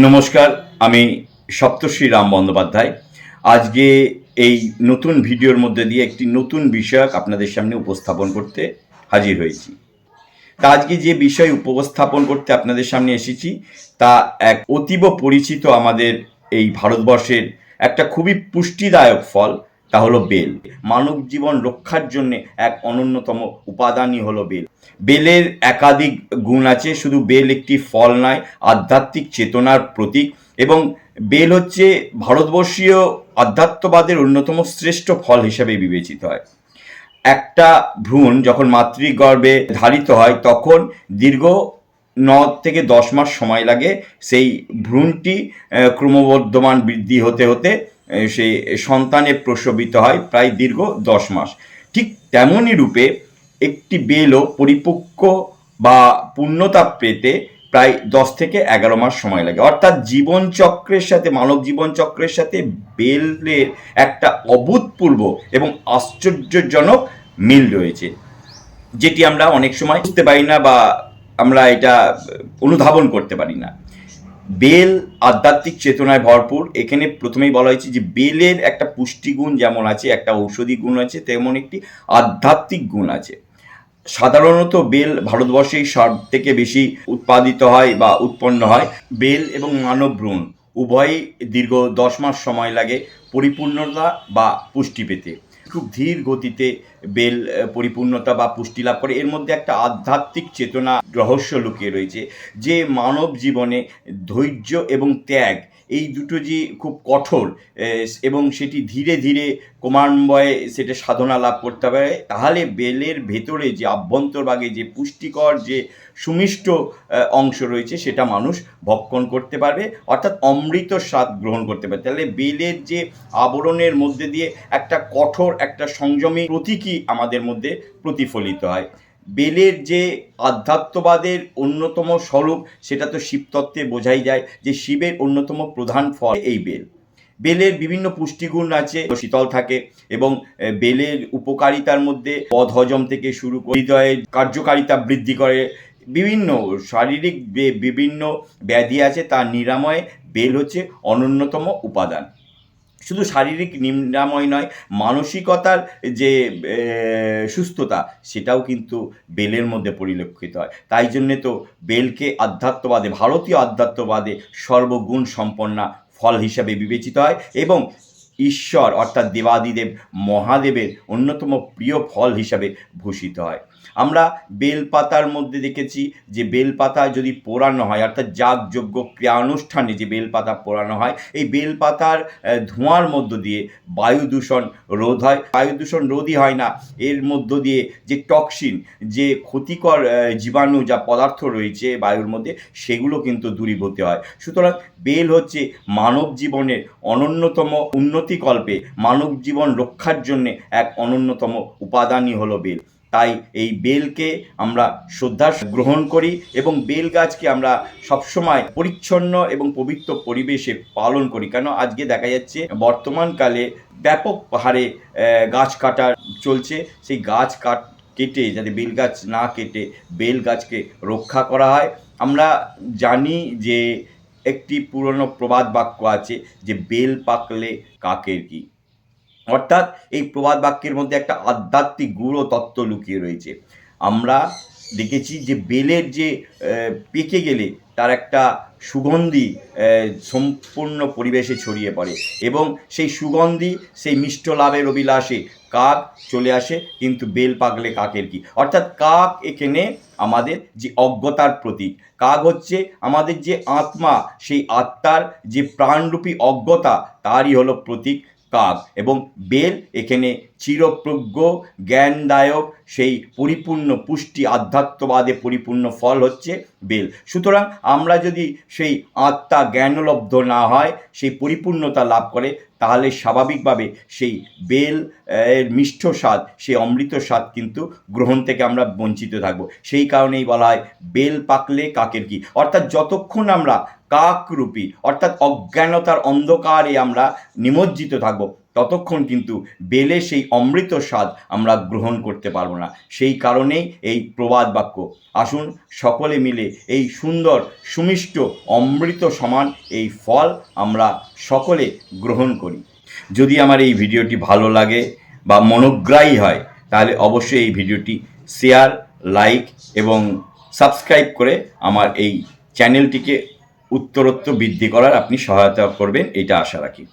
নমস্কার, আমি সপ্তশ্রী রাম বন্দ্যোপাধ্যায়। আজকে এই নতুন ভিডিওর মধ্যে দিয়ে একটি নতুন বিষয় আপনাদের সামনে উপস্থাপন করতে হাজির হয়েছি। তা আজকে যে বিষয় উপস্থাপন করতে আপনাদের সামনে এসেছি, তা এক অতীব পরিচিত আমাদের এই ভারতবর্ষের একটা খুবই পুষ্টিদায়ক ফল তা হলো বেল। মানব জীবন রক্ষার জন্য এক অনন্যতম উপাদানই হলো বেল। বেলের একাধিক গুণ আছে, শুধু বেল একটি ফল নয়, আধ্যাত্মিক চেতনার প্রতীক এবং বেল হচ্ছে ভারতবর্ষীয় আধ্যাত্মবাদের অন্যতম শ্রেষ্ঠ ফল হিসেবে বিবেচিত হয়। একটা ভ্রূণ যখন মাতৃগর্ভে ধারিত হয়, তখন দীর্ঘ ন থেকে দশ মাস সময় লাগে। সেই ভ্রূণটি ক্রমবর্ধমান বৃদ্ধি হতে হতে সেই সন্তানে প্রসবিত হয় প্রায় দীর্ঘ দশ মাস। ঠিক তেমনই রূপে একটি বেলও পরিপক্ক বা পূর্ণতা পেতে প্রায় দশ থেকে এগারো মাস সময় লাগে। অর্থাৎ জীবনচক্রের সাথে, মানব জীবনচক্রের সাথে বেলের একটা অভূতপূর্ব এবং আশ্চর্যজনক মিল রয়েছে, যেটি আমরা অনেক সময় বুঝতে পারি না বা আমরা এটা অনুধাবন করতে পারি না। বেল আধ্যাত্মিক চেতনায় ভরপুর। এখানে প্রথমেই বলা হয়েছে যে বেলের একটা পুষ্টিগুণ যেমন আছে, একটা ঔষধি গুণ আছে, তেমন একটি আধ্যাত্মিক গুণ আছে। সাধারণত বেল ভারতবর্ষেই সব থেকে বেশি উৎপাদিত হয় বা উৎপন্ন হয়। বেল এবং মানব ভ্রূণ উভয়ই দীর্ঘ দশ মাস সময় লাগে পরিপূর্ণতা বা পুষ্টি পেতে। খুব ধীর গতিতে বেল পরিপূর্ণতা বা পুষ্টি লাভ করে। এর মধ্যে একটা আধ্যাত্মিক চেতনা রহস্য লুকিয়ে রয়েছে, যে মানব জীবনে ধৈর্য এবং ত্যাগ এই দুটো যে খুব কঠোর এবং সেটি ধীরে ধীরে ক্রমান্বয়ে সেটা সাধনা লাভ করতে পারে তাহলে বেলের ভেতরে যে আভ্যন্তরভাগে যে পুষ্টিকর যে সুমিষ্ট অংশ রয়েছে সেটা মানুষ ভক্ষণ করতে পারবে, অর্থাৎ অমৃত স্বাদ গ্রহণ করতে পারবে। তাহলে বেলের যে আবরণের মধ্যে দিয়ে একটা কঠোর একটা সংযমী প্রতীকী আমাদের মধ্যে প্রতিফলিত হয়। বেলের যে আধ্যাত্মবাদের অন্যতম স্বরূপ, সেটা তো শিবতত্ত্বে বোঝাই যায় যে শিবের অন্যতম প্রধান ফল এই বেল। বেলের বিভিন্ন পুষ্টিগুণ আছে, শীতল থাকে এবং বেলের উপকারিতার মধ্যে পদ হজম থেকে শুরু করে হৃদয়ের কার্যকারিতা বৃদ্ধি করে। বিভিন্ন শারীরিক বিভিন্ন ব্যাধি আছে, তার নিরাময়ে বেল হচ্ছে অনন্যতম উপাদান। শুধু শারীরিক নিম্নাময় নয়, মানসিকতার যে সুস্থতা, সেটাও কিন্তু বেলের মধ্যে পরিলক্ষিত হয়। তাই জন্যে তো বেলকে আধ্যাত্মবাদে, ভারতীয় আধ্যাত্মবাদে সর্বগুণ সম্পন্না ফল হিসাবে বিবেচিত হয় এবং ঈশ্বর, অর্থাৎ দেবাদিদেব মহাদেবের অন্যতম প্রিয় ফল হিসাবে ভূষিত হয়। আমরা বেলপাতার মধ্যে দেখেছি যে বেলপাতা যদি পোড়ানো হয়, অর্থাৎ যাগযজ্ঞ ক্রিয়ানুষ্ঠানে যে বেলপাতা পোড়ানো হয়, এই বেলপাতার ধোঁয়ার মধ্য দিয়ে বায়ু দূষণ রোধ হয়। বায়ু দূষণ রোধই হয় না, এর মধ্য দিয়ে যে টক্সিন, যে ক্ষতিকর জীবাণু যা পদার্থ রয়েছে বায়ুর মধ্যে, সেগুলো কিন্তু দূরীভূত হয়। সুতরাং বেল হচ্ছে মানব জীবনের অনন্যতম উন্নতিকল্পে মানব জীবন রক্ষার জন্য এক অনন্যতম উপাদানই হলো বেল। তাই এই বেলকে আমরা শ্রদ্ধা গ্রহণ করি এবং বেল গাছকে আমরা সবসময় পরিচ্ছন্ন এবং পবিত্র পরিবেশে পালন করি। কেন? আজকে দেখা যাচ্ছে বর্তমানকালে ব্যাপক আহ, গাছ কাটা চলছে। সেই গাছ কাট কেটে যাতে বেল গাছ না কেটে বেল গাছকে রক্ষা করা হয়। আমরা জানি যে একটি পুরনো প্রবাদ বাক্য আছে যে, বেল পাকলে কাকের কি? অর্থাৎ এই প্রবাদ বাক্যের মধ্যে একটা আধ্যাত্মিক গূঢ় তত্ত্ব লুকিয়ে রয়েছে। আমরা দেখেছি যে, বেলের যে পেকে গেলে তার একটা সুগন্ধি সম্পূর্ণ পরিবেশে ছড়িয়ে পড়ে এবং সেই সুগন্ধি, সেই মিষ্ট লাভের অভিলাষে কাক চলে আসে, কিন্তু বেল পাকলে কাকের কি? অর্থাৎ কাক এখানে আমাদের যে অজ্ঞতার প্রতীক। কাক হচ্ছে আমাদের যে আত্মা, সেই আত্মার যে প্রাণরূপী অজ্ঞতা, তারই হলো প্রতীক। কাক এবং বেল এখানে চিরপ্রজ্ঞ, জ্ঞানদায়ক, সেই পরিপূর্ণ পুষ্টি, আধ্যাত্মবাদে পরিপূর্ণ ফল হচ্ছে বেল। সুতরাং আমরা যদি সেই আত্মা জ্ঞানলব্ধ না হয়, সেই পরিপূর্ণতা লাভ করে, তাহলে স্বাভাবিকভাবে সেই বেল, এর মিষ্ঠ স্বাদ, সেই অমৃত স্বাদ কিন্তু গ্রহণ থেকে আমরা বঞ্চিত থাকব। সেই কারণেই বলা হয়, বেল পাকলে কাকের কি? অর্থাৎ যতক্ষণ আমরা কাকরূপী, অর্থাৎ অজ্ঞানতার অন্ধকারে আমরা নিমজ্জিত থাকব। ততক্ষণ কিন্তু বেলে সেই অমৃত স্বাদ আমরা গ্রহণ করতে পারব না। সেই কারণেই এই প্রবাদ বাক্য। আসুন সকলে মিলে এই সুন্দর, সুমিষ্ট, অমৃত সমান এই ফল আমরা সকলে গ্রহণ করি। যদি আমার এই ভিডিওটি ভালো লাগে বা মনোগ্রাহী হয়, তাহলে অবশ্যই এই ভিডিওটি শেয়ার, লাইক এবং সাবস্ক্রাইব করে আমার এই চ্যানেলটিকে উত্তরোত্তর বৃদ্ধি করার আপনি সহায়তা করবেন এটা আশা রাখি।